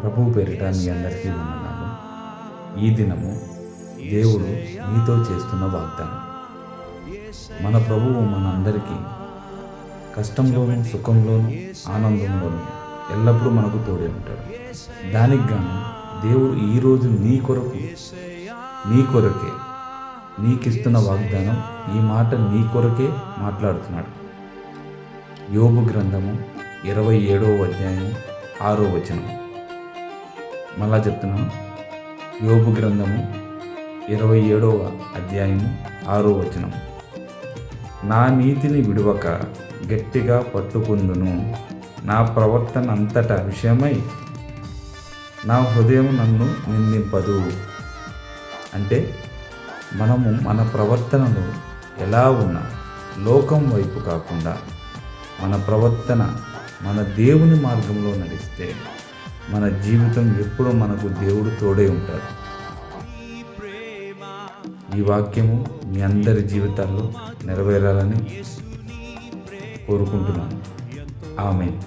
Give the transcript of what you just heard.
ప్రభు పేరిట మీ అందరికీ వందనాలు. ఈ దినము దేవుడు మీతో చేస్తున్న వాగ్దానం. మన ప్రభువు మనందరికీ కష్టంలోనూ సుఖంలోనూ ఆనందంలోనూ ఎల్లప్పుడూ మనకు తోడే ఉంటాడు. దానికి గాను దేవుడు ఈరోజు నీ కొరకు నీ కొరకే నీకిస్తున్న వాగ్దానం ఈ మాట నీ కొరకే మాట్లాడుతున్నాడు. యోగు గ్రంథము ఇరవై ఏడవ అధ్యాయం ఆరో వచనం. మళ్ళా చెప్తున్నాను. యోగు గ్రంథము ఇరవై ఏడవ అధ్యాయము ఆరో వచనం. నా నీతిని విడువక గట్టిగా పట్టుకుందును. నా ప్రవర్తన అంతటా విషయమై నా హృదయం నన్ను నిందింపదు. అంటే మనము మన ప్రవర్తనలో ఎలా ఉన్నా లోకం వైపు కాకుండా మన ప్రవర్తన మన దేవుని మార్గంలో నడిస్తే మన జీవితం ఎప్పుడూ మనకు దేవుడు తోడే ఉంటాడు. ఈ వాక్యము మీ అందరి జీవితాల్లో నెరవేరాలని కోరుకుంటున్నాను. ఆమె